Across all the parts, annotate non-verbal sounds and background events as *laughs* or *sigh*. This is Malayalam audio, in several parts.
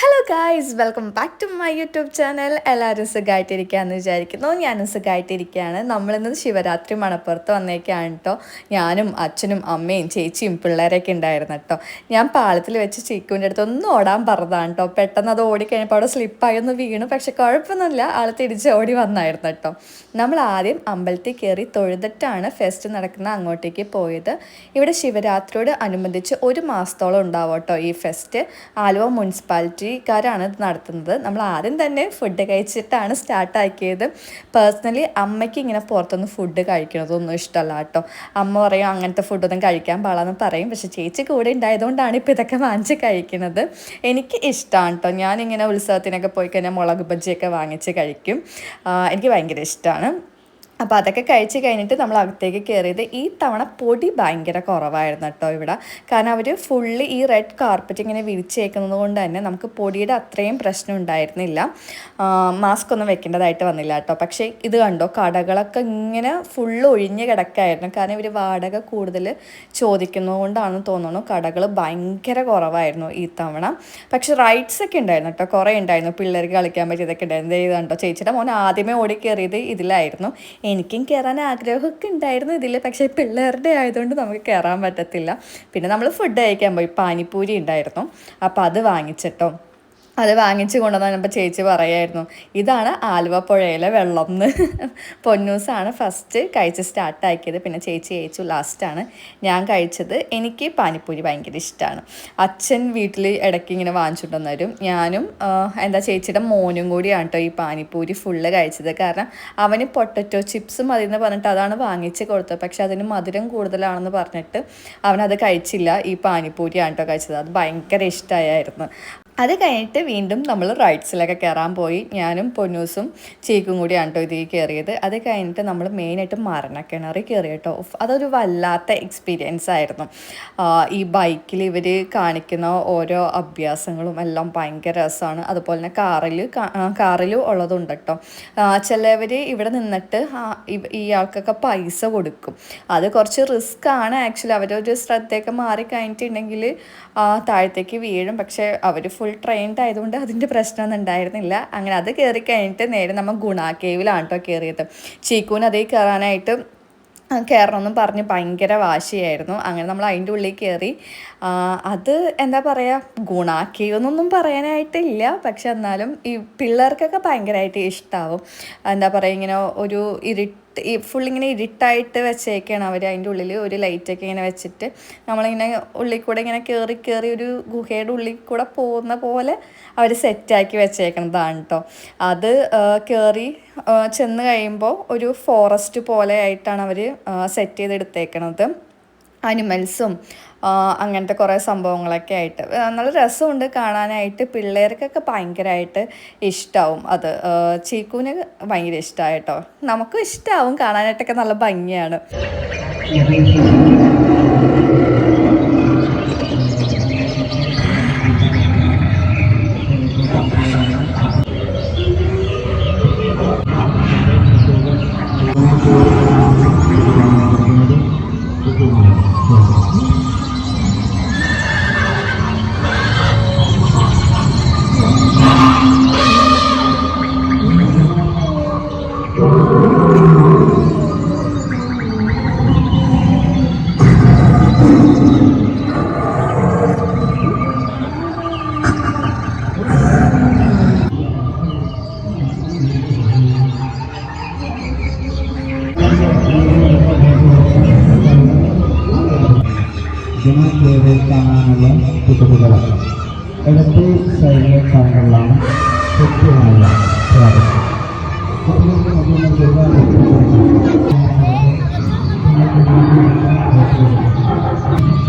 Hello guys welcome back to my YouTube channel എല്ലാവരും സുഖമായിട്ടിരിക്കുകയെന്ന് വിചാരിക്കുന്നു. ഞാനും സുഖമായിട്ടിരിക്കുകയാണ് നമ്മളിന്ന് ശിവരാത്രി മണപ്പുറത്ത് വന്നേക്കാണ് കേട്ടോ ഞാനും അച്ഛനും അമ്മയും ചേച്ചിയും പിള്ളേരൊക്കെ ഉണ്ടായിരുന്നു കേട്ടോ ഞാൻ പാളത്തിൽ വെച്ച് ചീക്കുവിന്റെ അടുത്ത് ഒന്ന് ഓടാൻ പറഞ്ഞതാണ് കേട്ടോ പെട്ടെന്ന് അത് ഓടിക്കഴിഞ്ഞപ്പോൾ അവിടെ സ്ലിപ്പായി ഒന്ന് വീണു. പക്ഷെ കുഴപ്പമൊന്നുമില്ല. ആൾ തിരിച്ച് ഓടി വന്നായിരുന്നു കേട്ടോ നമ്മൾ ആദ്യം അമ്പലത്തിൽ കയറി തൊഴുതിട്ടാണ് ഫെസ്റ്റ് നടക്കുന്ന അങ്ങോട്ടേക്ക് പോയത്. ഇവിടെ ശിവരാത്രിയോട് അനുബന്ധിച്ച് ഒരു മാസത്തോളം ഉണ്ടാവും കേട്ടോ ഈ ഫെസ്റ്റ് ആലുവ മുനിസിപ്പാലിറ്റിക്കാരാണ് ഇത് നടത്തുന്നത്. നമ്മൾ ആദ്യം തന്നെ ഫുഡ് കഴിച്ചിട്ടാണ് സ്റ്റാർട്ടാക്കിയത് പേഴ്സണലി അമ്മയ്ക്ക് ഇങ്ങനെ പുറത്തുനിന്ന് ഫുഡ് കഴിക്കണതൊന്നും ഇഷ്ടമല്ല കേട്ടോ. അമ്മ പറയും അങ്ങനത്തെ ഫുഡൊന്നും കഴിക്കാൻ പാടാന്ന് പറയും. പക്ഷെ ചേച്ചി കൂടെ ഉണ്ടായതുകൊണ്ടാണ് ഇപ്പോൾ ഇതൊക്കെ വാങ്ങിച്ച് കഴിക്കുന്നത്. എനിക്ക് ഇഷ്ടമാണ് കേട്ടോ. ഞാനിങ്ങനെ ഉത്സവത്തിനൊക്കെ പോയി കഴിഞ്ഞാൽ മുളക് ബജ്ജിയൊക്കെ വാങ്ങിച്ച് കഴിക്കും. എനിക്ക് ഭയങ്കര ഇഷ്ടമാണ് അപ്പോൾ അതൊക്കെ കഴിച്ച് കഴിഞ്ഞിട്ട് നമ്മൾ അകത്തേക്ക് കയറിയത് ഈ തവണ പൊടി ഭയങ്കര കുറവായിരുന്നു കേട്ടോ ഇവിടെ. കാരണം അവർ ഫുള്ള് ഈ റെഡ് കാർപ്പറ്റ് ഇങ്ങനെ വിരിച്ചേക്കുന്നത് കൊണ്ട് തന്നെ നമുക്ക് പൊടിയുടെ അത്രയും പ്രശ്നം ഉണ്ടായിരുന്നില്ല. മാസ്ക് ഒന്നും വെക്കേണ്ടതായിട്ട് വന്നില്ല കേട്ടോ. പക്ഷേ ഇത് കണ്ടോ? കടകളൊക്കെ ഇങ്ങനെ ഫുള്ള് ഒഴിഞ്ഞ് കിടക്കായിരുന്നു. കാരണം ഇവർ വാടക കൂടുതൽ ചോദിക്കുന്നതുകൊണ്ടാണെന്ന് തോന്നുന്നു കടകൾ ഭയങ്കര കുറവായിരുന്നു ഈ തവണ. പക്ഷേ റൈഡ്സ് ഒക്കെ ഉണ്ടായിരുന്നു കേട്ടോ. കുറേ ഉണ്ടായിരുന്നു. പിള്ളേർക്ക് കളിക്കാൻ പറ്റിയതൊക്കെ ഉണ്ടായിരുന്നു. ഇത് കണ്ടോ? ചേച്ചിയുടെ മോൻ ആദ്യമേ ഓടി കയറിയത് ഇതിലായിരുന്നു. എനിക്കും കയറാൻ ആഗ്രഹമൊക്കെ ഉണ്ടായിരുന്നു ഇതിൽ പക്ഷേ പിള്ളേരുടെ ആയതുകൊണ്ട് നമുക്ക് കയറാൻ പറ്റത്തില്ല. പിന്നെ നമ്മൾ ഫുഡ് കഴിക്കാൻ പോയി പാനിപ്പൂരി ഉണ്ടായിരുന്നു. അപ്പോൾ അത് വാങ്ങിച്ചിട്ടോ. അത് വാങ്ങിച്ച് കൊണ്ടുവന്നപ്പോൾ ചേച്ചി പറയായിരുന്നു. ഇതാണ് ആലുവ പുഴയിലെ വെള്ളം എന്ന് *laughs* പൊന്നൂസാണ് ഫസ്റ്റ് കഴിച്ച് സ്റ്റാർട്ടാക്കിയത് പിന്നെ ചേച്ചി കഴിച്ചു ലാസ്റ്റാണ് ഞാൻ കഴിച്ചത് എനിക്ക് പാനിപ്പൂരി ഭയങ്കര ഇഷ്ടമാണ് അച്ഛൻ വീട്ടിൽ ഇടയ്ക്ക് ഇങ്ങനെ വാങ്ങിച്ചുകൊണ്ട് വരും ഞാനും എന്താ ചേച്ചിയുടെ മോനും കൂടിയാണ് കേട്ടോ ഈ പാനിപ്പൂരി ഫുള്ള് കഴിച്ചത്. കാരണം അവന് പൊട്ടറ്റോ ചിപ്സ് മതി എന്ന് പറഞ്ഞിട്ട് അതാണ് വാങ്ങിച്ച് കൊടുത്തത്. പക്ഷെ അതിന് മധുരം കൂടുതലാണെന്ന് പറഞ്ഞിട്ട് അവനത് കഴിച്ചില്ല. ഈ പാനിപ്പൂരിയാണ് കേട്ടോ കഴിച്ചത്. അത് ഭയങ്കര ഇഷ്ടമായിരുന്നു അത് കഴിഞ്ഞിട്ട് വീണ്ടും നമ്മൾ റൈഡ്സിലൊക്കെ കയറാൻ പോയി. ഞാനും പൊന്നൂസും ചീക്കും കൂടിയാണ് കേട്ടോ ഇതിൽ കയറിയത്. അത് കഴിഞ്ഞിട്ട് നമ്മൾ മെയിനായിട്ട് മരണക്കിണറി കയറി കേട്ടോ. അതൊരു വല്ലാത്ത എക്സ്പീരിയൻസ് ആയിരുന്നു. ഈ ബൈക്കിൽ ഇവർ കാണിക്കുന്ന ഓരോ അഭ്യാസങ്ങളും എല്ലാം ഭയങ്കര രസമാണ്. അതുപോലെ തന്നെ കാറിൽ കാറിലും ഉള്ളതുണ്ട് കേട്ടോ. ചിലവർ ഇവിടെ നിന്നിട്ട് ഇയാൾക്കൊക്കെ പൈസ കൊടുക്കും. അത് കുറച്ച് റിസ്ക് ആണ് ആക്ച്വലി അവരൊരു ശ്രദ്ധയൊക്കെ മാറി കഴിഞ്ഞിട്ടുണ്ടെങ്കിൽ താഴത്തേക്ക് വീഴും. പക്ഷേ അവർ ഫുൾ ട്രെയിൻഡ് ആയതുകൊണ്ട് അതിന്റെ പ്രശ്നമൊന്നും ഉണ്ടായിരുന്നില്ല. അങ്ങനെ അത് കയറി കഴിഞ്ഞിട്ട് നേരെ നമ്മൾ ഗുണ കേവിലാണ് കേട്ടോ കയറിയത് ചീക്കൂന് അതേ കയറാനായിട്ട് കയറണമെന്നും പറഞ്ഞ് ഭയങ്കര വാശിയായിരുന്നു. അങ്ങനെ നമ്മൾ അതിന്റെ ഉള്ളിൽ കയറി അത് എന്താ പറയുക ഗുണാക്കിയെന്നൊന്നും പറയാനായിട്ടില്ല. പക്ഷെ എന്നാലും ഈ പിള്ളേർക്കൊക്കെ ഭയങ്കരമായിട്ട് ഇഷ്ടമാവും എന്താ പറയുക ഇങ്ങനെ ഒരു ഇരുട്ട് ഈ ഇങ്ങനെ ഇരുട്ടായിട്ട് വെച്ചേക്കാണ് അവർ അതിന്റെ ഉള്ളിൽ ഒരു ലൈറ്റൊക്കെ ഇങ്ങനെ വെച്ചിട്ട് നമ്മളിങ്ങനെ ഉള്ളിൽ കൂടെ ഇങ്ങനെ കയറി കയറി ഒരു ഗുഹയുടെ ഉള്ളിൽ കൂടെ പോകുന്ന പോലെ അവർ സെറ്റാക്കി വെച്ചേക്കണതാണ് കേട്ടോ അത് കയറി ചെന്ന് കഴിയുമ്പോൾ ഒരു ഫോറസ്റ്റ് പോലെ ആയിട്ടാണ് അവർ സെറ്റ് ചെയ്തെടുത്തേക്കണത്. അനിമൽസും അങ്ങനത്തെ കുറേ സംഭവങ്ങളൊക്കെ ആയിട്ട്. നല്ല രസമുണ്ട് കാണാനായിട്ട്. പിള്ളേർക്കൊക്കെ ഭയങ്കരമായിട്ട് ഇഷ്ടമാവും അത്. ചീക്കൂന് ഭയങ്കര ഇഷ്ടമായിട്ടോ നമുക്കും ഇഷ്ടമാവും കാണാനായിട്ടൊക്കെ നല്ല ഭംഗിയാണ്. ജനകേവൽ കാണാനുള്ള ടിക്കറ്റുകളാണ് ഇടത്ത് സൈഡിലെ കൗണ്ടറിലാണ് കൃത്യമായ സ്വാഗതം മതിയുള്ള ഒരുപാട്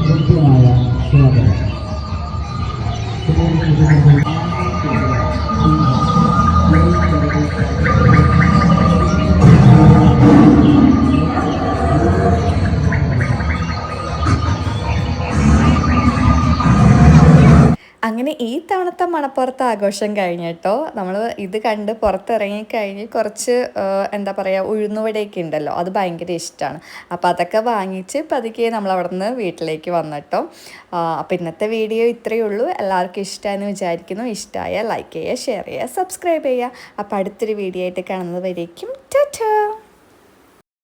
കൃത്യമായ സ്വാഗതം അങ്ങനെ ഈ തവണത്തെ മണപ്പുറത്ത് ആഘോഷം കഴിഞ്ഞിട്ടോ നമ്മൾ ഇത് കണ്ട് പുറത്തിറങ്ങിക്കഴിഞ്ഞ് കുറച്ച് എന്താ പറയുക ഉഴുന്നുവടയൊക്കെ ഉണ്ടല്ലോ. അത് ഭയങ്കര ഇഷ്ടമാണ് അപ്പോൾ അതൊക്കെ വാങ്ങിച്ച് പതുക്കെ നമ്മൾ അവിടെ നിന്ന് വീട്ടിലേക്ക് വന്നിട്ടോ അപ്പോൾ ഇന്നത്തെ വീഡിയോ ഇത്രയേ ഉള്ളൂ. എല്ലാവർക്കും ഇഷ്ടമായെന്ന് വിചാരിക്കുന്നു. ഇഷ്ടമായ ലൈക്ക് ചെയ്യുക ഷെയർ ചെയ്യുക സബ്സ്ക്രൈബ് ചെയ്യുക. അപ്പോൾ അടുത്തൊരു വീഡിയോ ആയിട്ട് കാണുന്നത് വരേക്കും. ടാറ്റാ!